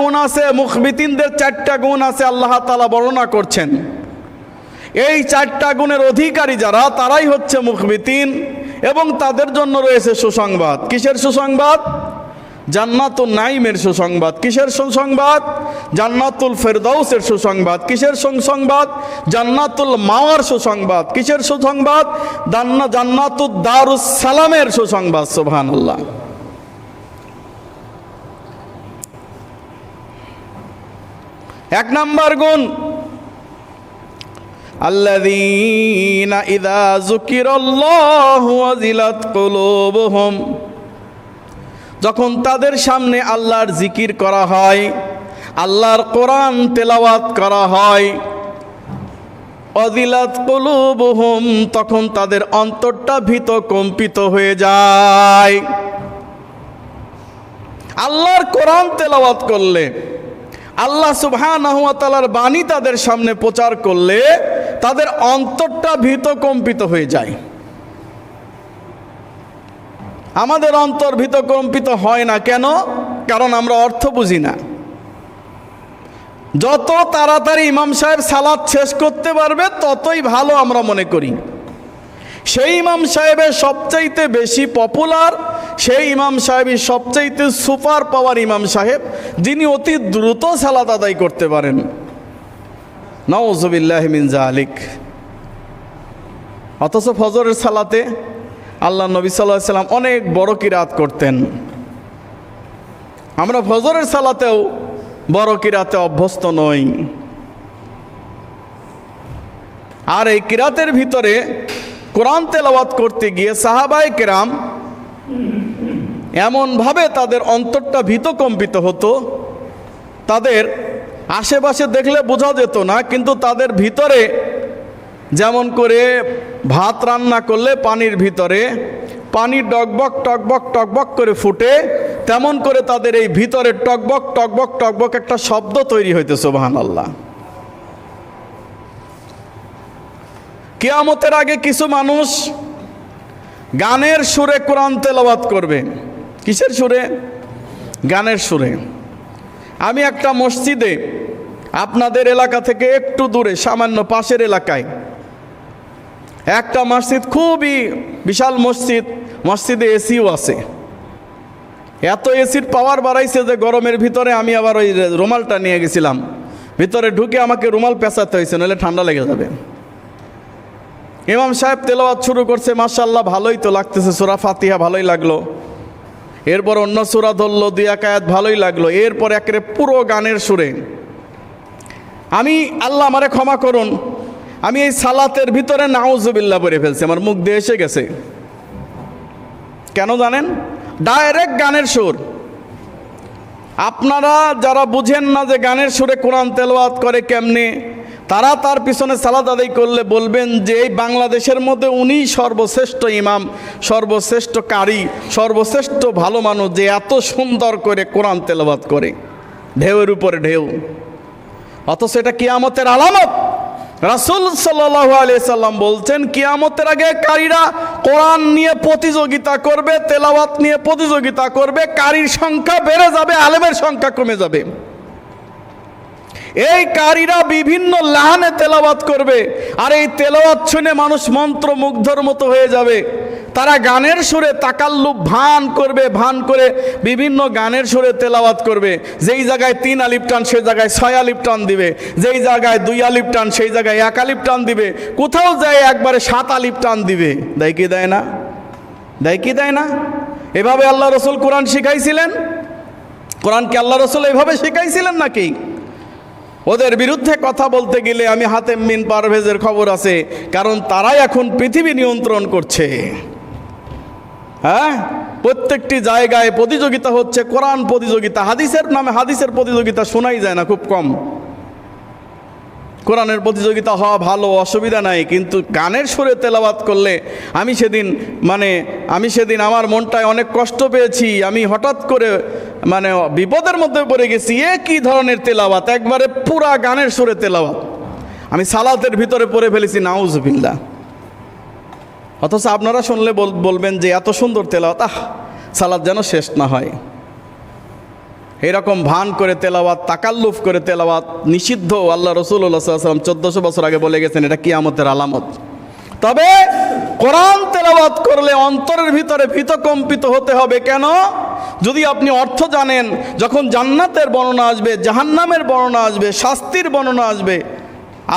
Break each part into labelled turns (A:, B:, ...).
A: গুণ আছে, মুখবিতিনদের চারটা গুণ আছে, আল্লাহ তালা বর্ণনা করছেন। এই চারটা গুণের অধিকারী যারা, তারাই হচ্ছে মুখবিতিন এবং তাদের জন্য রয়েছে সুসংবাদ। কিসের সুসংবাদ? জান্নাতুল নাইমের সুসংবাদ। কিসের সুসংবাদ? জান্নাতুল ফেরদাউসের সুসংবাদ। কিসের সুসংবাদ? জান্নাতুল মাওয়ার সুসংবাদ। কিসের সুসংবাদ? জান্না জান্নাতুল দারুস সালামের সুসংবাদ, সুবহানাল্লাহ। এক নাম্বার গুণ الذين إذا ذكر الله وزلت قلوبهم যখন তাদের সামনে আল্লাহর জিকির করা হয় আল্লাহর কোরআন তেলাওয়াত করা হয় অদিলাত কলুবহুম তখন তাদের অন্তরটা ভীত কম্পিত হয়ে যায় আল্লাহর কোরআন তেলাওয়াত করলে আল্লাহ সুবহানাহুয়াতালার বাণী তাদের সামনে প্রচার করলে তাদের অন্তরটা ভীত কম্পিত হয়ে যায়। আমাদের অন্তর ভীত কম্পিত হয় না কেন? কারণ আমরা অর্থ বুঝি না। যত তাড়াতাড়ি ইমাম সাহেব সালাদ শেষ করতে পারবে, ততই ভালো আমরা মনে করি। সেই ইমাম সাহেবের সবচাইতে বেশি পপুলার সেই ইমাম সাহেবই সবচাইতে সুপার পাওয়ার ইমাম সাহেব, যিনি অতি দ্রুত সালাত আদায় করতে পারেন। নওজবিল্লাহ মিনজা আলিক অথচ ফজরের সালাতে আল্লাহ নবী সাল্লাহ সাল্লাম অনেক বড় কিরাত করতেন। আমরা ফজরের সালাতেও বড় কিরাতে অভ্যস্ত নই। আর এই কিরাতের ভিতরে কোরআন তেলাওয়াত করতে গিয়ে সাহাবাই কেরাম এমনভাবে তাদের অন্তরটা ভীত কম্পিত হতো। তাদের আশেপাশে দেখলে বোঝা যেত না, কিন্তু তাদের ভিতরে যেমন করে ভাত রান্না করলে পানির ভিতরে, পানি টকবক টকবক টকবক করে ফুটে, তেমন করে তাদের এই ভিতরে টকবক টকবক টকবক একটা শব্দ তৈরি হইতে সোবাহান আল্লাহ কেয়ামতের আগে কিছু মানুষ গানের সুরে কোরআন তেলাওয়াত করবে। কিসের সুরে? গানের সুরে। আমি একটা মসজিদে আপনাদের এলাকা থেকে একটু দূরে, সামান্য পাশের এলাকায়। একটা মসজিদ, খুবই বিশাল মসজিদ, মসজিদে এসিও আছে। এত এসির পাওয়ার বাড়াইছে যে গরমের ভিতরে আমি আবার ওই রুমালটা নিয়ে গেছিলাম। ভিতরে ঢুকে আমাকে রুমাল পেঁচাতে হয়েছে নাহলে ঠান্ডা লেগে যাবে। ইমাম সাহেব তেলাওয়াত শুরু করছে মার্শাল্লাহ ভালোই তো লাগতেছে, সুরা ফাতিহা ভালোই লাগল। এরপর অন্য সুরা ধরলো, দুই একায়াত ভালোই লাগল। এরপর একেবারে পুরো গানের সুরে। আমি, আল্লাহ আমারে ক্ষমা করুন, আমি এই সালাতের ভিতরে নাউজুবিল্লাহ পরে ফেলছি, আমার মুখ দিয়ে এসে গেছে। কেন জানেন? ডাইরেক্ট গানের সুর। আপনারা যারা বুঝেন না যে গানের সুরে কোরআন তেলাওয়াত করে কেমনে তারা তার পিছনে সালাদ আদায় করলে বলবেন যে এই বাংলাদেশের মধ্যে উনি সর্বশ্রেষ্ঠ ইমাম, সর্বশ্রেষ্ঠ কারি, সর্বশ্রেষ্ঠ ভালো মানুষ যে এত সুন্দর করে কোরআন তেলাবাদ করে। ঢেউয়ের উপরে ঢেউ। অথচ এটা কিয়ামতের আলামত। রাসুল সাল্লাহ সাল্লাম বলছেন, কিয়ামতের আগে কারীরা কোরআন নিয়ে প্রতিযোগিতা করবে, তেলাওয়াত নিয়ে প্রতিযোগিতা করবে, কারীর সংখ্যা বেড়ে যাবে, আলেমের সংখ্যা কমে যাবে। এই কারীরা বিভিন্ন লাহানে তেলাওয়াত করবে। আর এই তেলাওয়াত শুনে মানুষ মন্ত্রমুগ্ধর মতো হয়ে যাবে। তারা গানের সুরে তাকাল্লুপ ভান করবে, ভান করে বিভিন্ন গানের সুরে তেলাওয়াত করবে। যেই জায়গায় তিন আলিপ টান, সেই জায়গায় ছয় আলিপ টান দিবে। যেই জায়গায় দুই আলিপ টান, সেই জায়গায় এক আলিপ টান দিবে। কোথাও যায় একবারে সাত আলিপ টান দিবে। দেয় কি দেয় না? দেয় কি দেয় না? এভাবে আল্লাহ রসুল কোরআন শিখাইছিলেন? কোরআনকে আল্লাহ রসুল এভাবে শিখাইছিলেন নাকি? ওদের বিরুদ্ধে কথা বলতে গেলে আমি হাতে মিন পারভেজের খবর আছে, কারণ তারাই এখন পৃথিবী নিয়ন্ত্রণ করছে। হ্যাঁ? প্রত্যেকটি জায়গায় প্রতিযোগিতা হচ্ছে, কোরআন প্রতিযোগিতা, হাদিসের নামে হাদিসের প্রতিযোগিতা শোনাই যায় না, খুব কম। কোরআনের প্রতিযোগিতা হওয়া ভালো, অসুবিধা নাই, কিন্তু গানের সুরে তেলাবাত করলে আমি সেদিন মানে আমি সেদিন আমার মনটায় অনেক কষ্ট পেয়েছি, আমি হঠাৎ করে মানে বিপদের মধ্যে পড়ে গেছি, এ কী ধরনের তেলাওয়াত? একবারে পুরা গানের সুরে তেলাওয়াত। আমি সালাতের ভিতরে পড়ে ফেলেছি নাউজ নাউজবিল্লা অথচ আপনারা শুনলে বল- বলবেন যে এত সুন্দর তেলাওয়াত, আহ সালাদ যেন শেষ না হয়। এরকম ভান করে তেলাওয়াত, তাকাল্লুফ করে তেলাওয়াত নিষিদ্ধ আল্লাহ রসুল্লাহ সাল্লাম চোদ্দশো বছর আগে বলে গেছেন, এটা কিয়ামতের আলামত। তবে কোরআন তেলাওয়াত করলে অন্তরের ভিতরে ভীতকম্পিত হতে হবে কেন? যদি আপনি অর্থ জানেন, যখন জান্নাতের বর্ণনা আসবে, জাহান্নামের বর্ণনা আসবে, শাস্তির বর্ণনা আসবে,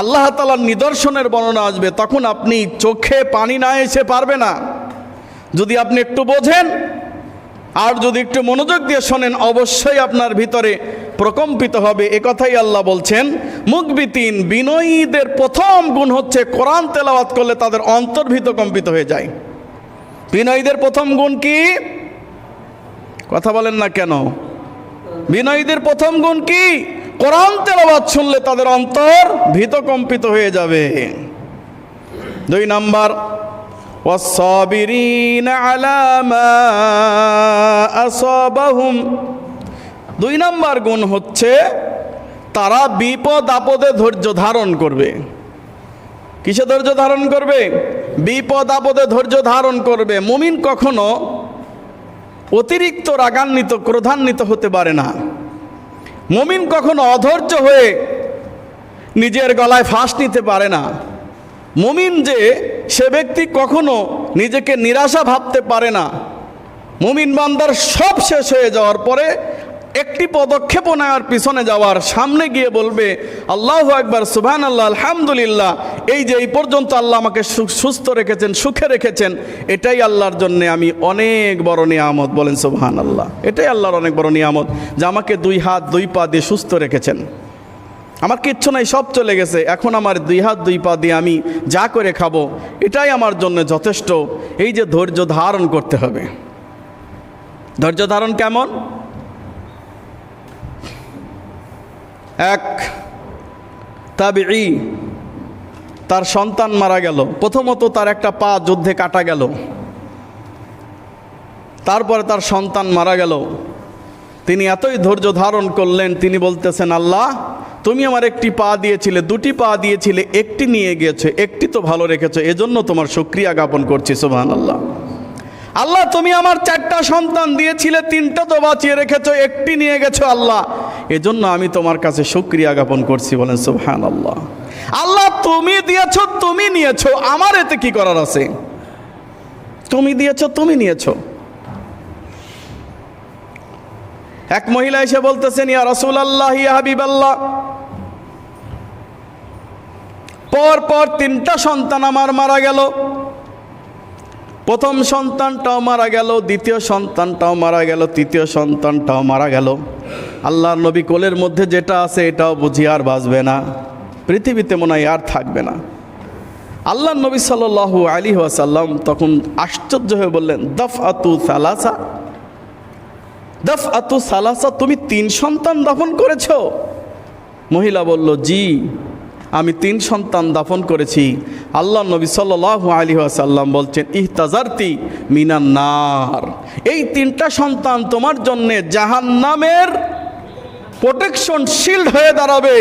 A: আল্লাহ তালার নিদর্শনের বর্ণনা আসবে, তখন আপনি চোখে পানি না এসে পারবে না। যদি আপনি একটু বোঝেন আর যদি একটু মনোযোগ দিয়ে শোনেন, অবশ্যই আপনার ভিতরে প্রকম্পিত হবে। এ কথাই আল্লাহ বলছেন, মুখবিতিন বিনয়ীদের প্রথম গুণ হচ্ছে কোরআন তেলাওয়াত করলে তাদের অন্তর্ভীত কম্পিত হয়ে যায়। বিনয়ীদের প্রথম গুণ কি? কথা বলেন না কেন? বিনয়ীদের প্রথম গুণ কি? কোরআন তেলাওয়াত শুনলে তাদের অন্তর ভীতকম্পিত হয়ে যাবে। দুই নাম্বার والصابرين على ما أصابهم দুই নাম্বার গুণ হচ্ছে তারা বিপদ আপদে ধৈর্য ধারণ করবে কিসে ধৈর্য ধারণ করবে বিপদ আপদে ধৈর্য ধারণ করবে মুমিন কখনো অতিরিক্ত রাগান্বিত ক্রোধান্বিত হতে পারে না মুমিন কখনো অধৈর্য হয়ে নিজের গলায় ফাঁস নিতে পারে না মুমিন যে সে ব্যক্তি কখনো নিজেকে নিরাশা ভাবতে পারে না। মুমিন বান্দার সব শেষ হয়ে যাওয়ার পরে একটি পদক্ষেপ নেওয়ার পিছনে যাওয়ার। সামনে গিয়ে বলবে, আল্লাহ একবার সুবহান আল্লাহ আলহামদুলিল্লাহ। এই যে এই পর্যন্ত আল্লাহ আমাকে সুস্থ রেখেছেন, সুখে রেখেছেন, এটাই আল্লাহর জন্য আমি অনেক বড় নিয়ামত। বলেন সুবহান আল্লাহ এটাই আল্লাহর অনেক বড় নিয়ামত, যে আমাকে দুই হাত, দুই পা দিয়ে সুস্থ রেখেছেন। আমার কিচ্ছু নাই, সব চলে গেছে। এখন আমার দুই হাত, দুই পা দিয়ে আমি যা করে খাব, এটাই আমার জন্য যথেষ্ট। এই যে ধৈর্য ধারণ করতে হবে। ধৈর্য ধারণ কেমন? এক, তাবিঈ, তার সন্তান মারা গেল। প্রথমত তার একটা পা যুদ্ধে কাটা গেল। তারপরে তার সন্তান মারা গেল। তিনি এতই ধৈর্য ধারণ করলেন, তিনি বলতেছেন, আল্লাহ, তুমি আমার একটি পা দিয়েছিলে, দুটি পা দিয়েছিলে, একটি নিয়ে গিয়েছো, একটি তো ভালো রেখেছো, এজন্য তোমার সুক্রিয়া জ্ঞাপন করছি সোহান আল্লাহ আল্লাহ তুমি আমার চারটা সন্তান দিয়েছিলে, তিনটা তো বাঁচিয়ে রেখেছো, একটি নিয়ে গেছো, আল্লাহ। এজন্য আমি তোমার কাছে সুক্রিয়া জ্ঞাপন করছি, বলেন সোহান আল্লাহ আল্লাহ, তুমি দিয়েছ, তুমি নিয়েছো, আমার এতে কি করার আছে? তুমি দিয়েছ, তুমি নিয়েছো। এক মহিলা এসে বলতেছেন, ইয়া রসুল আল্লাহ ইয়া হাবিব আল্লাহ পর পর তিনটা সন্তান আমার মারা গেল। প্রথম সন্তানটাও মারা গেল, দ্বিতীয় সন্তানটাও মারা গেল, তৃতীয় সন্তানটাও মারা গেল। আল্লাহর নবী কোলের মধ্যে যেটা আছে এটাও বুঝি আর বাঁচবে না। পৃথিবীতে মনে হয় আর থাকবে না। আল্লাহ নবী সাল্লাল্লাহু আলী ওয়াসাল্লাম তখন আশ্চর্য হয়ে বললেন দফ আতু সালাসা। দফ আতু সালাসা, তুমি তিন সন্তান দাফন করেছ। মহিলা বলল, জি, আমি তিন সন্তান দাফন করেছি। আল্লাহ নবী সাল্লাহ আলী আসাল্লাম বলছেন, ইহতাজারতি মিনান নার। এই তিনটা সন্তান তোমার জন্যে জাহান্নামের প্রোটেকশন শিল্ড হয়ে দাঁড়াবে।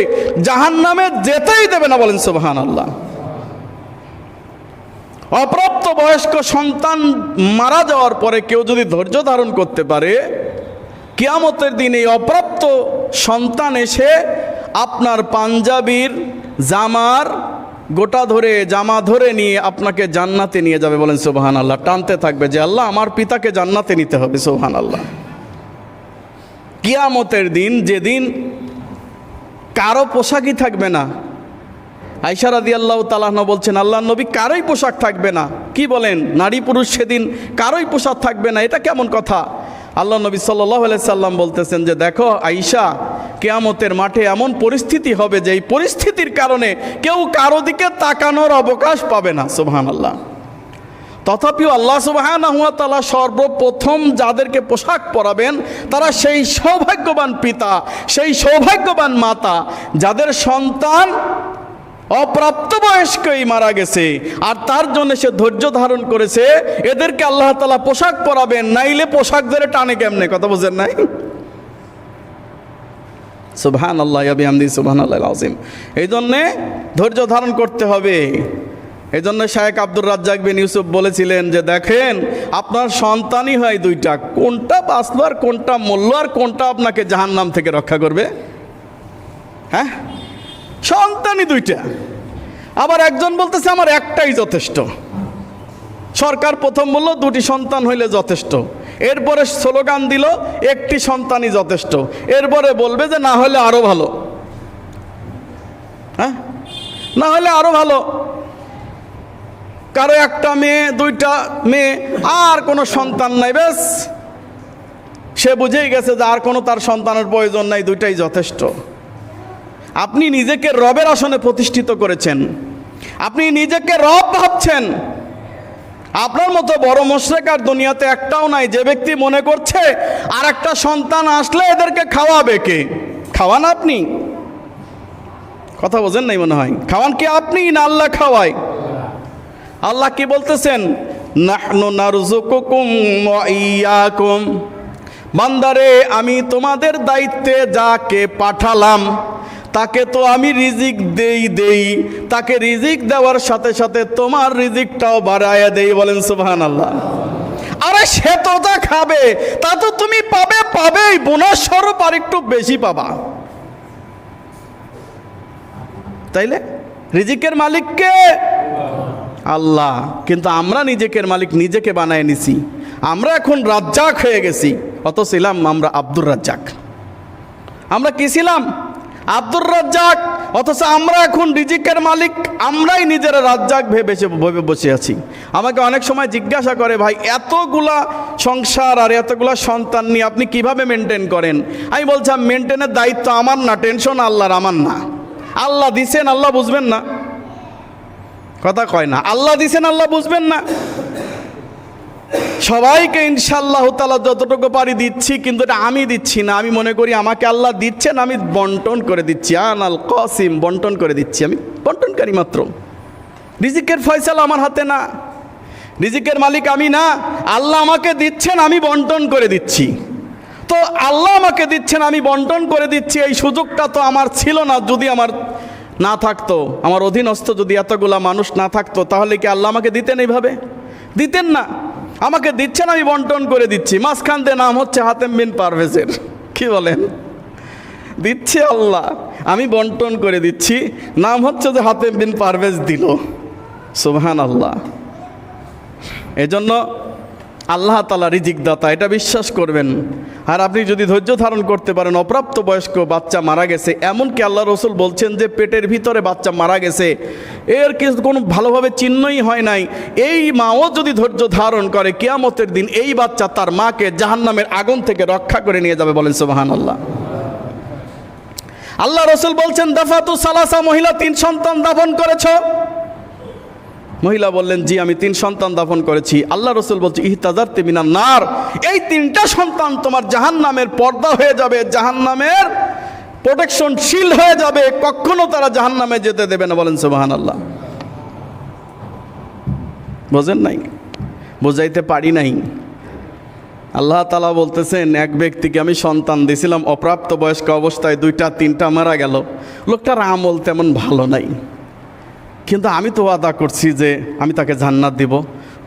A: জাহান্নামে যেতেই দেবে না বলেন সুবাহান আল্লাহ অপ্রাপ্ত বয়স্ক সন্তান মারা যাওয়ার পরে কেউ যদি ধৈর্য ধারণ করতে পারে কিয়ামতের দিন অপ্রাপ্ত সন্তান এসে আপনার পাঞ্জাবির জামার গোটা ধরে, জামা ধরে নিয়ে আপনাকে জান্নাতে নিয়ে যাবে বলেন সোহান আল্লাহ টানতে থাকবে যে, আল্লাহ, আমার পিতাকে জান্নাতে নিতে হবে সোহান আল্লাহ কিয়ামতের দিন যেদিন কারও পোশাকই থাকবে না। আইসার আদি আল্লাহ তালাহন বলছেন, আল্লাহ নবী কারোই পোশাক থাকবে না। কি বলেন? নারী পুরুষ সেদিন কারোই পোশাক থাকবে না, এটা কেমন কথা? আল্লাহ নবী সাল্লাহ সাল্লাম বলতেছেন যে দেখো আইসা কেয়ামতের মাঠে এমন পরিস্থিতি হবে যে এই পরিস্থিতির কারণে কেউ কারও দিকে তাকানোর অবকাশ পাবে না সুবহান আল্লাহ তথাপিও আল্লাহ সুবাহানহাতালা সর্বপ্রথম যাদেরকে পোশাক পরাবেন, তারা সেই সৌভাগ্যবান পিতা, সেই সৌভাগ্যবান মাতা, যাদের সন্তান অপ্রাপ্তবয়স্কই মারা গেছে। আর তার জন্য সে ধৈর্য ধারণ করেছে। এদেরকে আল্লাহ তালা পোশাক পরাবেন, নাইলে পোশাক ধরে টানে কেমনে? কথা বোঝেন নাই? সুবহান আল্লাহ আবিহামদি সুবহান আল্লাহ আজিম এই জন্যে ধৈর্য ধারণ করতে হবে। এই জন্য শায়েক আব্দুর রাজ্জাক বিন ইউসুফ বলেছিলেন যে, দেখেন, আপনার সন্তানই হয় দুইটা। কোনটা বাঁচলো আর কোনটা মূল্য আর কোনটা আপনাকে জাহান্নাম থেকে রক্ষা করবে? হ্যাঁ? সন্তানই দুইটা। আবার একজন বলতেছে, আমার একটাই যথেষ্ট। সরকার প্রথম বলল, দুটি সন্তান হইলে যথেষ্ট। এরপরে স্লোগান দিল, একটি সন্তানই যথেষ্ট। এরপরে বলবে যে, না হলে আরও ভালো। হ্যাঁ? না হলে আরও ভালো। কারও একটা মেয়ে, দুইটা মেয়ে, আর কোনো সন্তান নাই বেশ সে বুঝেই গেছে যে, আর কোনো তার সন্তানের প্রয়োজন নাই, দুইটাই যথেষ্ট। আপনি নিজেকে রবের আসনে প্রতিষ্ঠিত করেছেন। আপনি নিজেকে রব ভাবছেন। আপনার মতো বড় মোশরেক আর দুনিয়াতে একটাও নাই। যে ব্যক্তি মনে করছে আর একটা সন্তান আসলে এদেরকে খাওয়াবে কে? খাওয়ান আপনি। কথা বোঝেন নাই মনে হয়। খাওয়ান কি আপনি না আল্লাহ খাওয়ায়? আল্লাহ কি বলতেছেন? বান্দারে, আমি তোমাদের দায়িত্বে যাকে পাঠালাম তাকে তো আমি রিজিক দেই দেই। তাকে রিজিক দেওয়ার সাথে সাথে তোমার রিজিকটাও বাড়ায় দেই বলেন সুবহানাল্লাহ। আরে সে তো যা খাবে, তা তো তুমি পাবে, পাবেই। বোনাস স্বরূপ আর একটু বেশি পাবা। তাইলে? রিজিকের মালিককে আল্লাহ। কিন্তু আমরা নিজেকের মালিক, নিজেকে বানায় নিছি। আমরা এখন রাজ্জাক হয়ে গেছি। অত ছিলাম আমরা আব্দুর রাজ্জাক। আমরা কি ছিলাম? আব্দুর রাজ্জাক, অথচ আমরা এখন রিজিকের মালিক, আমরাই নিজেরা রাজ্জাক ভেবে ভেবে বসে আছি। আমাকে অনেক সময় জিজ্ঞাসা করে, ভাই, এতগুলা সংসার আর এতগুলা সন্তান নিয়ে আপনি কীভাবে মেনটেন করেন? আমি বলছিলাম মেনটেনের দায়িত্ব আমার না টেনশন আল্লাহর, আমার না। আল্লাহ দিছেন, আল্লাহ বুঝবেন না। কথা কয় না, আল্লাহ দিছেন, আল্লাহ বুঝবেন না। সবাইকে ইনশাল্লাহ তালা যতটুকু পারি দিচ্ছি, কিন্তু এটা আমি দিচ্ছি না। আমি মনে করি আমাকে আল্লাহ দিচ্ছেন, আমি বন্টন করে দিচ্ছি। আনাল কসিম, বন্টন করে দিচ্ছি। আমি বন্টনকারী মাত্র। রিজিকের ফয়সালা আমার হাতে না। রিজিকের মালিক আমি না। আল্লাহ আমাকে দিচ্ছেন, আমি বন্টন করে দিচ্ছি। তো আল্লাহ আমাকে দিচ্ছেন, আমি বন্টন করে দিচ্ছি। এই সুযোগটা তো আমার ছিল না, যদি আমার না থাকতো, আমার অধীনস্থ যদি এতগুলা মানুষ না থাকতো, তাহলে কি আল্লাহ আমাকে দিতেন এইভাবে? দিতেন না। আমাকে দিচ্ছেন, আমি বন্টন করে দিচ্ছি। মাঝখান দিয়ে নাম হচ্ছে হাতেম বিন পারভেজের। কি বলেন? দিচ্ছে আল্লাহ, আমি বন্টন করে দিচ্ছি। নাম হচ্ছে যে হাতেম বিন পারভেজ দিল। সুবহান আল্লাহ এজন্য আল্লাহ তালা রিজিক দাতা এটা বিশ্বাস করবেন। আর আপনি যদি ধৈর্য ধারণ করতে পারেন অপ্রাপ্ত বয়স্ক বাচ্চা মারা গেছে, এমনকি আল্লাহ রসুল বলছেন যে পেটের ভিতরে বাচ্চা মারা গেছে, এর কিছু কোনো ভালোভাবে চিহ্নই হয় নাই। এই মাও যদি ধৈর্য ধারণ করে, কেয়ামতের দিন এই বাচ্চা তার মাকে জাহান্নামের আগুন থেকে রক্ষা করে নিয়ে যাবে বলেন সোবাহান আল্লাহ আল্লাহ রসুল বলছেন, দাফাতু সালাসা, মহিলা তিন সন্তান দাফন করেছ? মহিলা বললেন, জি, আমি তিন সন্তান দাফন করেছি। আল্লাহ রসুল বলছে ইহতাজার তেমিনার নার। এই তিনটা সন্তান তোমার জাহান নামের পর্দা হয়ে যাবে জাহান নামের প্রোটেকশনশীল হয়ে যাবে। কখনো তারা জাহান নামে যেতে দেবে না। বলেন সুবাহান আল্লাহ বোঝেন নাই? বোঝাইতে পারি নাই। আল্লাহ তালা বলতেছেন, এক ব্যক্তিকে আমি সন্তান দিয়েছিলাম অপ্রাপ্ত বয়স্ক অবস্থায় দুইটা, তিনটা মারা গেল। লোকটার আমল তেমন ভালো নাই। কিন্তু আমি তো ওয়াদা করছি যে আমি তাকে জান্নাত দিব।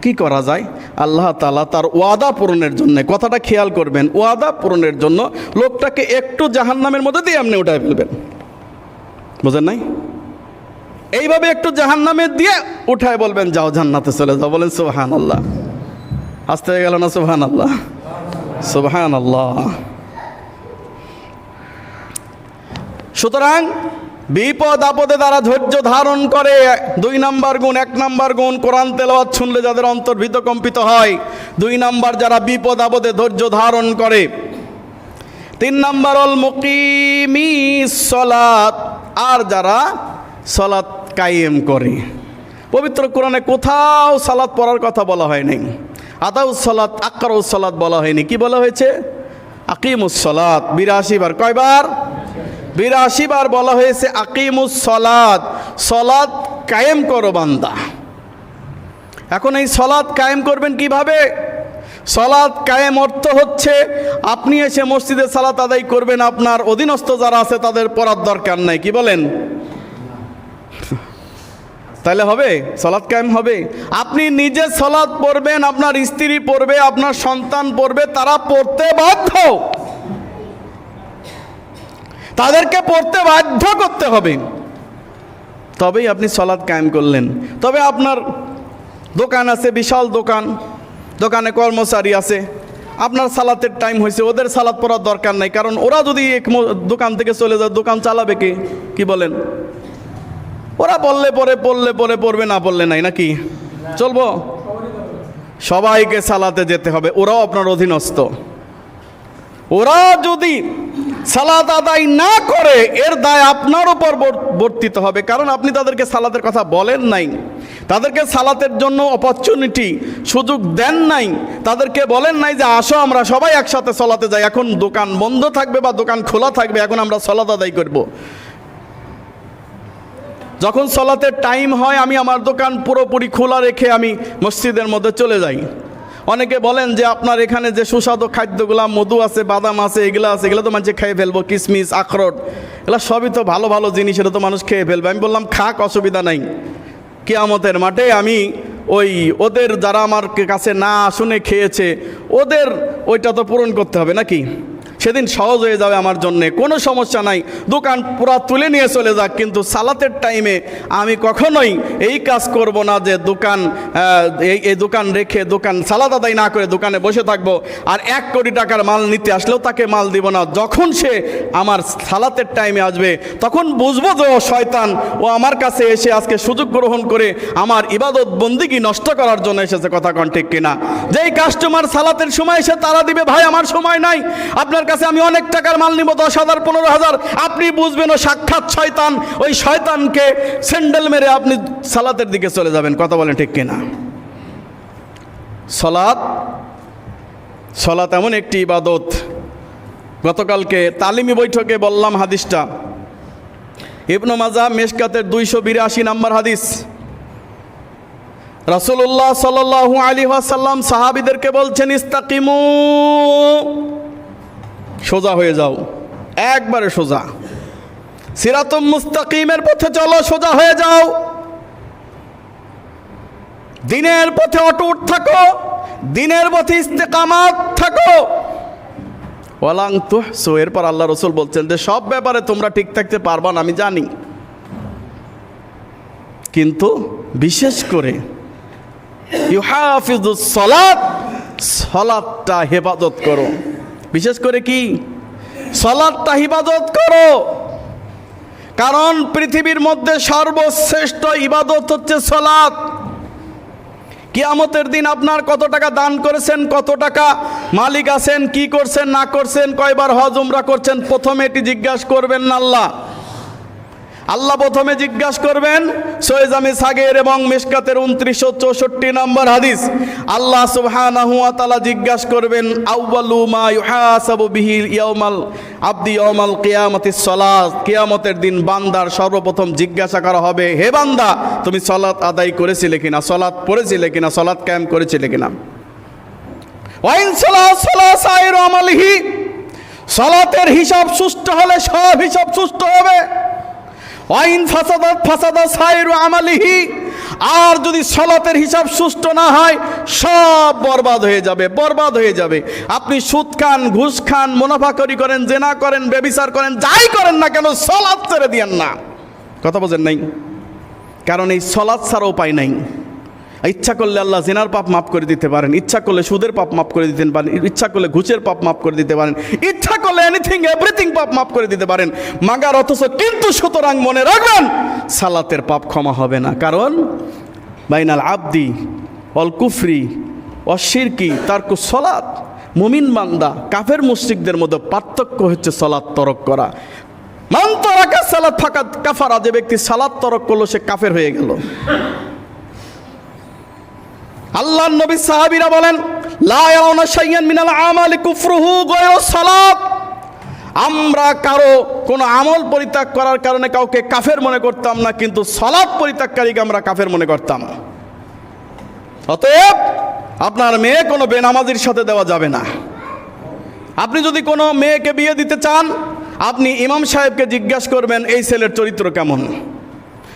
A: কি করা যায়? আল্লাহ তালা তার ওয়াদা পূরণের জন্য কথাটা খেয়াল করবেন, ওয়াদা পূরণের জন্য লোকটাকে একটু জাহান্নামের মধ্যে দিয়ে আপনি উঠায় ফেলবেন। বুঝেন নাই? এইভাবে একটু জাহান্নামে দিয়ে উঠায় বলবেন, যাও জান্নাতে চলে যাও। বলেন সুবহান আল্লাহ আসতে হয়ে গেল না সুবহান আল্লাহ সুবহান আল্লাহ সুতরাং বিপদ আপদে তারা ধৈর্য ধারণ করে। দুই নাম্বার গুণ, এক নাম্বার গুণ কোরআন তেলাওয়াত শুনলে যাদের অন্তর ভীত কম্পিত হয়, দুই নাম্বার যারা বিপদ আপদে ধৈর্য ধারণ করে। তিন নাম্বার, অল মুকিমি সলাত, আর যারা সলাত কায়েম করে। পবিত্র কোরআনে কোথাও সালাত পড়ার কথা বলা হয়নি। নাই আদাউ সলাত বলা হয়নি। কি বলা হয়েছে? আকিমুস সলাত বিরাশি বার কয়বার? বিরাশি বার বলা হয়েছে, আকিমুস সলাদ সলাদ কায়েম করো বান্দা। এখন এই সলাদ কায়েম করবেন কীভাবে? সলাদ কায়েম অর্থ হচ্ছে, আপনি এসে মসজিদে সালাত আদায় করবেন, আপনার অধীনস্থ যারা আছে তাদের পড়ার দরকার নাই, কি বলেন? তাহলে হবে সলাদ কায়েম হবে। আপনি নিজে সলাদ পড়বেন, আপনার স্ত্রী পড়বে, আপনার সন্তান পড়বে, তারা পড়তে বাধ্য। তাদেরকে পড়তে বাধ্য করতে হবে। তবেই আপনি সলাৎ কায়েম করলেন। তবে আপনার দোকান আছে, বিশাল দোকান। দোকানে কর্মচারী আছে। আপনার সালাতের টাইম হয়েছে, ওদের সালাত পড়ার দরকার নাই। কারণ ওরা যদি এক দোকান থেকে চলে যায়, দোকান চালাবে কে? কি বলেন? ওরা বললে পরে পড়লে পরে, পড়বে, না বললে নাই, নাকি? চলবো? সবাইকে সালাতে যেতে হবে। ওরাও আপনার অধীনস্থ। ওরা যদি সালাত আদায় না করে এর দায় আপনার উপর বর্তিত হবে। কারণ আপনি তাদেরকে সালাতের কথা বলেন নাই। তাদেরকে সালাতের জন্য অপরচুনিটি সুযোগ দেন নাই। তাদেরকে বলেন নাই যে, আসো আমরা সবাই একসাথে সলাতে যাই। এখন দোকান বন্ধ থাকবে বা দোকান খোলা থাকবে, এখন আমরা সলাত আদায় করব। যখন সলাতের টাইম হয়, আমি আমার দোকান পুরোপুরি খোলা রেখে আমি মসজিদের মধ্যে চলে যাই। অনেকে বলেন যে আপনার এখানে যে সুস্বাদু খাদ্যগুলা মধু আছে, বাদাম আছে, এগুলো আছে, এগুলো তো মানুষ খেয়ে ফেলব কিশমিশ আখরোট, এগুলো সবই তো ভালো ভালো জিনিস, এটা তো মানুষ খেয়ে ফেলবে। আমি বললাম, খাক, অসুবিধা নাই। কেয়ামতের মাঠে আমি ওই ওদের যারা আমার কাছে না শুনে খেয়েছে, ওদের ওইটা তো পূরণ করতে হবে নাকি? সেদিন সহজ হয়ে যাবে আমার জন্যে। কোনো সমস্যা নাই। দোকান পুরা তুলে নিয়ে চলে যাক, কিন্তু সালাতের টাইমে আমি কখনোই এই কাজ করব না যে দোকান এই দোকান রেখে, দোকান সালাদ আদায় না করে দোকানে বসে থাকব। আর এক কোটি টাকার মাল নিতে আসলেও তাকে মাল দিব না। যখন সে আমার সালাতের টাইমে আসবে, তখন বুঝব যে, ও শয়তান, ও আমার কাছে এসে আজকে সুযোগ গ্রহণ করে আমার ইবাদত বন্দিগি নষ্ট করার জন্য এসেছে। কথা কন ঠিক কিনা? যেই কাস্টমার সালাতের সময় এসে তারা দিবে, ভাই, আমার সময় নাই। আপনার কাছে আমি অনেক টাকার মাল নিব, দশ হাজার, পনেরো হাজার। আপনি বুঝবেন ও সাক্ষাৎ শয়তান, ওই শয়তানকে স্যান্ডেল মেরে আপনি সালাতের দিকে চলে যাবেন। কথা বলেন ঠিক কিনা? সলাৎ সলাৎ এমন একটি ইবাদত। গতকালকে তালিমি বৈঠকে বললাম হাদিসটা। ইবনু মাজা মেশকাতের দুইশো বিরাশি নম্বর হাদিস। রাসূলুল্লাহ সাল্লাল্লাহু আলাইহি ওয়াসাল্লাম সাহাবীদেরকে বলছেন, ইস্তাকিমু সোজা হয়ে যাও। একবারে সোজা। সিরাতুম মুস্তাকিমের পথে চলো, সোজা হয়ে যাও। দিনের পথে অটুট থাকো, দিনের পথে ইস্তেকামাত থাকো। ওয়ালাং তুহসু, এরপর আল্লাহ রসুল বলছেন যে, সব ব্যাপারে তোমরা ঠিক থাকতে পারবা না, আমি জানি। কিন্তু বিশেষ করে ইউহাফিজুস সলাত, সলাতটা হেফাজত করো। বিশেষ করে কি? সলাদটা হিফাজত করো। কারণ পৃথিবীর মধ্যে সর্বশ্রেষ্ঠ ইবাদত হচ্ছে সলাদ কিয়ামতের দিন আপনার কত টাকা দান করেছেন, কত টাকা মালিক আছেন, কি করছেন, না করছেন, কয়বার হজ, উমরা করছেন, প্রথমে এটি জিজ্ঞাসা করবেন না আল্লাহ। আল্লাহ প্রথমে জিজ্ঞাসা করবেন সৈজামি সাগের এবং মিসকাতের উনত্রিশশো চৌষট্টি নম্বর হাদিস। আল্লাহ সুবহানাহু ওয়া জিজ্ঞাসা করবেন, আউয়ালু মা ইউহাসাবু বিহি ইয়াউমাল আবদি ইয়াউমাল কিয়ামতিস সালাত। কিয়ামতের দিন বান্দার সর্বপ্রথম জিজ্ঞাসা করা হবে, হে বান্দা, তুমি সালাত আদায় করেছিলে কিনা? সালাত পড়েছিলে কিনা? সালাত কায়েম করেছিলে কিনা? ওয়াইন সালাত সালাত সাইরু আমালিহি। সালাতের হিসাব সুষ্ঠু হলে সব হিসাব সুষ্ঠু হবে। ওয়াইন ফাসাদাত ফাসাদা সাইরু আমালিহি। আর যদি সলাতের হিসাব সুষ্ঠু না হয়, সব বরবাদ হয়ে যাবে, বরবাদ হয়ে যাবে। আপনি সুদ খান, ঘুষ খান মুনাফাকরি করেন, জেনা করেন বেবিচার করেন, যাই করেন না কেন সলাৎ ছেড়ে দিয়েন না। কথা বোঝেন নাই? কারণ এই সলাৎ ছাড়া উপায় নাই। ইচ্ছা করলে আল্লাহ জেনার পাপ মাফ করে দিতে পারেন, ইচ্ছা করলে সুদের পাপ মাফ করে দিতে পারেন, ইচ্ছা করলে ঘুষের পাপ মাফ করে দিতে পারেন। এনিথিং এভরিথিং পাপ মাফ করে দিতে পারেন। মাগার অথচ কিন্তু সুতরাং মনে রাখবেন, সালাতের পাপ ক্ষমা হবে না। কারণ, বাইনাল আবদি অল কুফরি অশিরকি তারকু সলাত। মুমিন বান্দা, কাফের মুশরিকদের মধ্যে পার্থক্য হচ্ছে সলাৎ তরক করা। মান তরাকা সালাত ফাকাত কাফারা, যে ব্যক্তি সালাত তরক করল, সে কাফের হয়ে গেল। আল্লাহ নবী সাহাবীরা বলেন, লা ইয়ারাউনা শাইয়ান মিনাল আমালি কুফরুহু গায়রু সালাত। আমরা কারও কোনো আমল পরিত্যাগ করার কারণে কাউকে কাফের মনে করতাম না, কিন্তু সলাপ পরিত্যাগকারীকে আমরা কাফের মনে করতাম। অতএব আপনার মেয়ে কোনো বেনামাজির সাথে দেওয়া যাবে না। আপনি যদি কোনো মেয়েকে বিয়ে দিতে চান, আপনি ইমাম সাহেবকে জিজ্ঞাসা করবেন, এই ছেলের চরিত্র কেমন?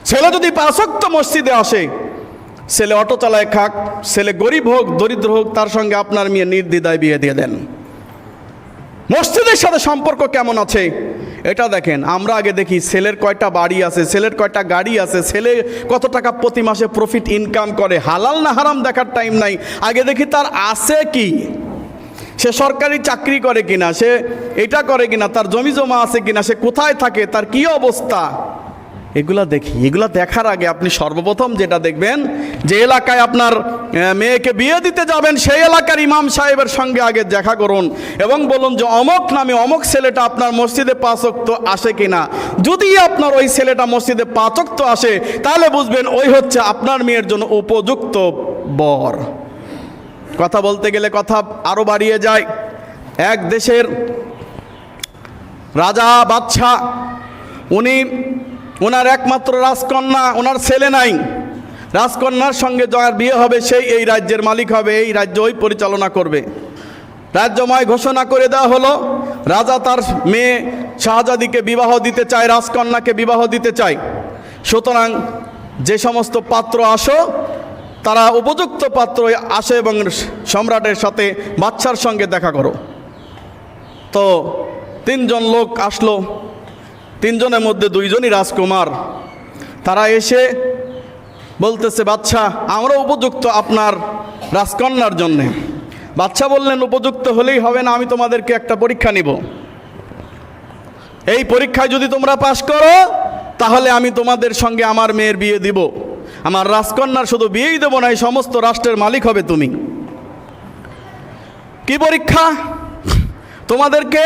A: ছেলে যদি পাঁচক্ত মসজিদে আসে, ছেলে অটো চালায় খাক, ছেলে গরিব হোক, দরিদ্র হোক, তার সঙ্গে আপনার মেয়ে নির্দ্বিধায় বিয়ে দিয়ে দেন। মসজিদের সাথে সম্পর্ক কেমন আছে? এটা দেখেন, আমরা আগে দেখি সেলের কয়টা বাড়ি আছে সেলের কয়টা গাড়ি আছে সেলে কত টাকা প্রতি মাসে প্রফিট ইনকাম করে, হালাল না হারাম দেখার টাইম নাই। আগে দেখি তার আছে কি? সে সরকারি চাকরি করে কিনা, সে এটা করে কিনা, তার জমি জমা আছে কিনা, সে কোথায় থাকে, তার কি অবস্থা? এগুলা দেখি। এগুলা দেখার আগে আপনি সর্বপ্রথম যেটা দেখবেন, যে এলাকায় আপনার মেয়েকে বিয়ে দিতে যাবেন, সেই এলাকার ইমাম সাহেবের সঙ্গে আগে দেখা করুন এবং বলুন যে অমক নামে অমক ছেলেটা আপনার মসজিদে পাঁচক্ত আসে কিনা। যদি আপনার ওই ছেলেটা মসজিদে পাঁচক্ত আসে, তাহলে বুঝবেন ওই হচ্ছে আপনার মেয়ের জন্য উপযুক্ত বর। কথা বলতে গেলে কথা আরও বাড়িয়ে যায়। এক দেশের রাজা, বাদশাহ, উনি ওনার একমাত্র রাজকন্যা, ওনার ছেলে নাই। রাজকন্যার সঙ্গে যার বিয়ে হবে, সেই এই রাজ্যের মালিক হবে, এই রাজ্য ওই পরিচালনা করবে। রাজ্যময় ঘোষণা করে দেওয়া হলো, রাজা তার মেয়ে শাহজাদিকে বিবাহ দিতে চায়, রাজকন্যাকে বিবাহ দিতে চায়। সুতরাং যে সমস্ত পাত্র আসো, তারা উপযুক্ত পাত্র আসে এবং সম্রাটের সাথে বাচ্চার সঙ্গে দেখা করো। তো তিনজন লোক আসলো তিনজনের মধ্যে দুইজনই রাজকুমার। তারা এসে বলতেছে বাচ্চা আমরা উপযুক্ত আপনার রাজকন্যার জন্যে। বাচ্চা বললেন, উপযুক্ত হলেই হবে না, আমি তোমাদেরকে একটা পরীক্ষা নিব। এই পরীক্ষায় যদি তোমরা পাশ করো, তাহলে আমি তোমাদের সঙ্গে আমার মেয়ের বিয়ে দিব। আমার রাজকন্যার শুধু বিয়েই দেবো না, এই সমস্ত রাষ্ট্রের মালিক হবে তুমি। কি পরীক্ষা? তোমাদেরকে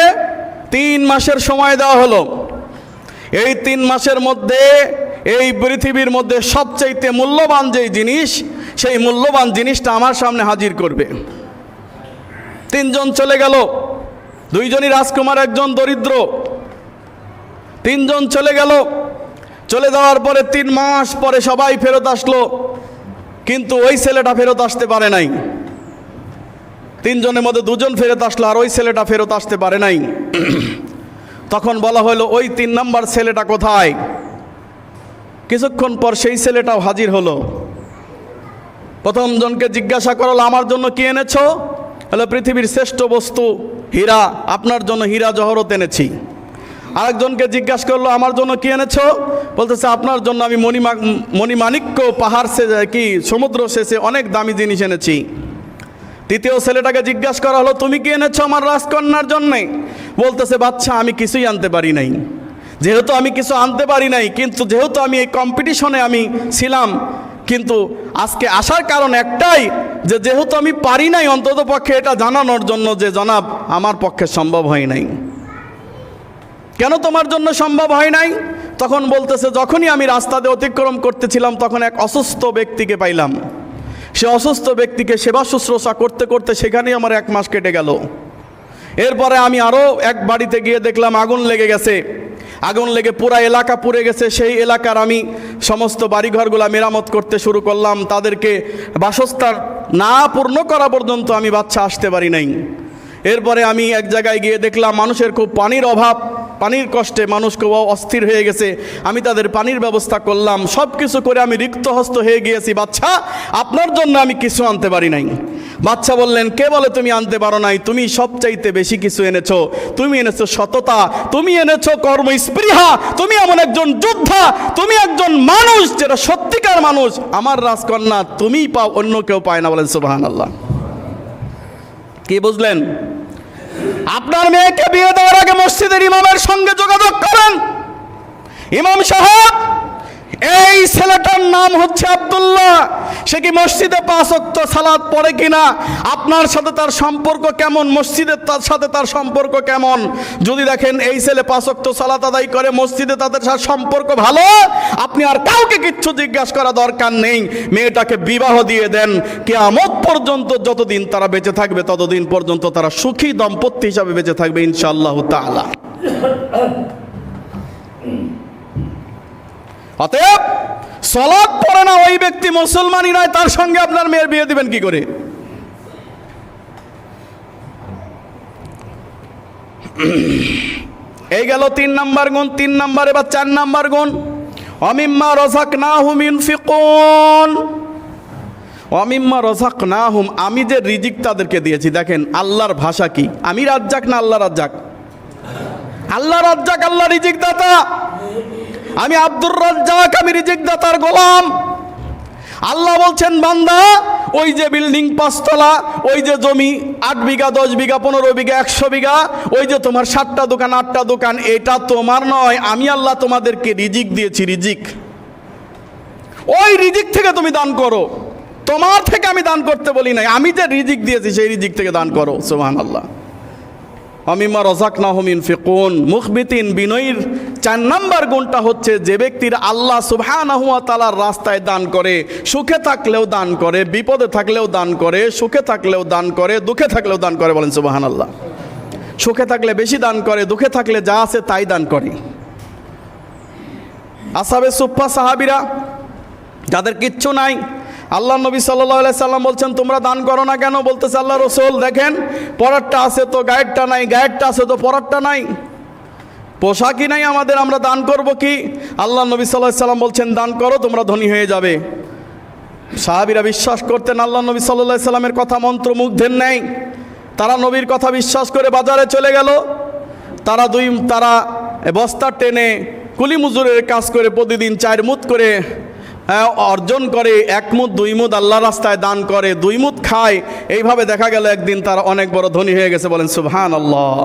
A: তিন মাসের সময় দেওয়া হলো। এই তিন মাসের মধ্যে, এই পৃথিবীর মধ্যে সবচাইতে মূল্যবান যেই জিনিস, সেই মূল্যবান জিনিসটা আমার সামনে হাজির করবে। তিনজন চলে গেল। দুইজনই রাজকুমার, একজন দরিদ্র। তিনজন চলে গেল। চলে যাওয়ার পরে তিন মাস পরে সবাই ফেরত আসলো। কিন্তু ওই ছেলেটা ফেরত আসতে পারে নাই। তিনজনের মধ্যে দুজন ফেরত আসলো আর ওই ছেলেটা ফেরত আসতে পারে নাই। তখন বলা হলো ওই তিন নাম্বার ছেলেটা কোথায়? কিছুক্ষণ পর সেই ছেলেটাও হাজির হলো। প্রথম জনকে জিজ্ঞাসা করল, আমার জন্য কি এনেছো? হলো পৃথিবীর শ্রেষ্ঠ বস্তু, হীরা। আপনার জন্য হীরা জহরত এনেছি। আরেকজনকে জিজ্ঞাসা করল, আমার জন্য কি এনেছো? বলতেছে, আপনার জন্য আমি মণিমা, মণিমাণিক্য পাহাড় সে কি সমুদ্র শেষে অনেক দামি জিনিস এনেছি। তৃতীয় ছেলেটাকে জিজ্ঞাসা করা হলো, তুমি কি এনেছো আমার রাজকন্যার জন্যে? বলতেছে, বাচ্চা, আমি কিছুই আনতে পারি নাই। যেহেতু আমি কিছু আনতে পারি নাই, কিন্তু যেহেতু আমি এই কম্পিটিশনে আমি ছিলাম, কিন্তু আজকে আসার কারণ একটাই, যে যেহেতু আমি পারি নাই অন্তত পক্ষে এটা জানানোর জন্য যে, জনাব, আমার পক্ষে সম্ভব হয় নাই। কেন তোমার জন্য সম্ভব হয় নাই? তখন বলতেছে, যখনই আমি রাস্তা দিয়ে অতিক্রম করতেছিলাম, তখন এক অসুস্থ ব্যক্তিকে পাইলাম। সে অসুস্থ ব্যক্তিকে সেবা শুশ্রূষা করতে করতে সেখানেই আমার এক মাস কেটে গেল। এরপরে আমি আরও এক বাড়িতে গিয়ে দেখলাম আগুন লেগে গেছে। আগুন লেগে পুরা এলাকা পুড়ে গেছে। সেই এলাকার আমি সমস্ত বাড়িঘরগুলো মেরামত করতে শুরু করলাম। তাদেরকে বাসস্থান না পূর্ণ করা পর্যন্ত আমি বাচ্চা আসতে পারি নাই। এরপরে আমি এক জায়গায় গিয়ে দেখলাম মানুষের খুব পানির অভাব, পানির কষ্টে মানুষ খুব অস্থির হয়ে গেছে। আমি তাদের পানির ব্যবস্থা করলাম সব কিছু করে আমি রিক্ত হস্ত হয়ে গিয়েছি। বাচ্চা, আপনার জন্য আমি কিছু আনতে পারি নাই। বাচ্চা বললেন, কে বলে তুমি আনতে পারো নাই? তুমি সবচাইতে বেশি কিছু এনেছো। তুমি এনেছো সততা, তুমি এনেছো কর্ম স্পৃহা তুমি এমন একজন যোদ্ধা, তুমি একজন মানুষ যেটা সত্যিকার মানুষ। আমার রাজকন্যা, তুমিই পাও, অন্য কেউ পায় না বলেন সুবাহান আল্লাহ কি বুঝলেন? আপনার মেয়েকে বিয়ে দেওয়ার আগে মসজিদের ইমামের সঙ্গে যোগাযোগ করেন। ইমাম সাহেব এই ছেলেটার নাম হচ্ছে আব্দুল্লাহ। সে কি মসজিদে পাঁচ ওয়াক্ত সালাদ পড়ে কিনা? আপনার সাথে তার সম্পর্ক কেমন? মসজিদের তার সাথে তার সম্পর্ক কেমন? যদি দেখেন এই ছেলে পাঁচ ওয়াক্ত সালাত আদায় করে, মসজিদে তাদের সাথে সম্পর্ক ভালো? আপনি আর কাউকে কিচ্ছু জিজ্ঞাসা করা দরকার নেই। মেয়েটাকে বিবাহ দিয়ে দেন। কেয়ামত পর্যন্ত যতদিন তারা বেঁচে থাকবে, ততদিন পর্যন্ত তারা সুখী দম্পতি হিসাবে বেঁচে থাকবে ইনশাআল্লাহ তাআলা। অতএব সলাদ পড়ে না, ওই ব্যক্তি মুসলমানই নয়, তার সঙ্গে আপনার মেয়ের বিয়ে দিবেন কি করে? এই গেল তিন নাম্বার গুণ, তিন নাম্বার, এবার চার নাম্বার গুণ। অমিম্মা রজাক না হুম ইনফিকুন। অমিম্মা রজাক না হুম আমি যে রিজিক তাদেরকে দিয়েছি, দেখেন আল্লাহর ভাষা কি? আমি রাজ্জাক না আল্লাহ রাজ্জাক? আল্লাহ রাজ্জাক, আল্লাহ রিজিক দাতা আমি আব্দুর রাজ্জাক, আমি রিজিক দাতার গোলাম। আল্লাহ বলছেন, বান্দা, ওই যে বিল্ডিং পাঁচতলা, ওই যে জমি আট বিঘা, দশ বিঘা, পনেরো বিঘা, একশো বিঘা, ওই যে তোমার সাতটা দোকান, আটটা দোকান, এটা তোমার নয়, আমি আল্লাহ তোমাদেরকে রিজিক দিয়েছি, রিজিক। ওই রিজিক থেকে তুমি দান করো। তোমার থেকে আমি দান করতে বলি নাই, আমি যে রিজিক দিয়েছি, সেই রিজিক থেকে দান করো সুবহান আল্লাহ অমিমা রজাক না হমিন ফিকুন মুখবিতিন বিনয়ীর চার নাম্বার গুণটা হচ্ছে যে ব্যক্তির আল্লাহ সুবহানাহুয়া তালার রাস্তায় দান করে, সুখে থাকলেও দান করে, বিপদে থাকলেও দান করে, সুখে থাকলেও দান করে, দুঃখে থাকলেও দান করে বলেন সুবাহান আল্লাহ সুখে থাকলে বেশি দান করে, দুঃখে থাকলে যা আছে তাই দান করে। আসাবে সুফা সাহাবিরা, যাদের কিচ্ছু নাই আল্লাহ নবী সাল্লাহ সাল্লাম বলছেন, তোমরা দান করো না কেন? বলতেছে আল্লাহ রসুল, দেখেন পরারটা আছে তো, গায়েরটা নাই, গায়েরটা আছে তো পরারটা নাই। পোশাকই নাই আমাদের, আমরা দান করব কি? আল্লাহ নবী সাল্লাহ সাল্লাম বলছেন, দান করো, তোমরা ধনী হয়ে যাবে। সাহাবিরা বিশ্বাস করতেন, আল্লাহ নবী সাল্লাহ সাল্লামের কথা মন্ত্র মুগ্ধের নেই তারা নবীর কথা বিশ্বাস করে বাজারে চলে গেল। তারা দুই, তারা বস্তা টেনে কুলি মজুরের কাজ করে প্রতিদিন চার মুত করে অর্জন করে এক মুদ দুই মুদ আল্লাহ রাস্তায় দান করে দুই মুদ খায়। এইভাবে দেখা গেল একদিন তারা অনেক বড় ধনী হয়ে গেছে, বলেন সুবহান আল্লাহ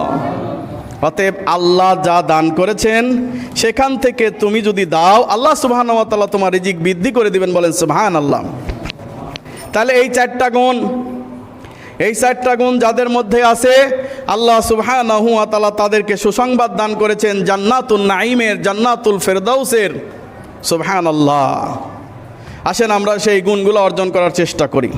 A: অতএব আল্লাহ যা দান করেছেন, সেখান থেকে তুমি যদি দাও, আল্লাহ সুবহান তাআলা তোমার রিজিক বৃদ্ধি করে দিবেন, বলেন সুবহান আল্লাহ তাহলে এই চারটা গুণ, এই চারটা গুণ যাদের মধ্যে আছে, আল্লাহ সুবহানাহু ওয়া তাদেরকে সুসংবাদ দান করেছেন জান্নাতুল নাঈমের, জান্নাতুল ফেরদাউসের। সুবহানাল্লাহ। আসেন আমরা সেই গুণগুলো অর্জন করার চেষ্টা করি।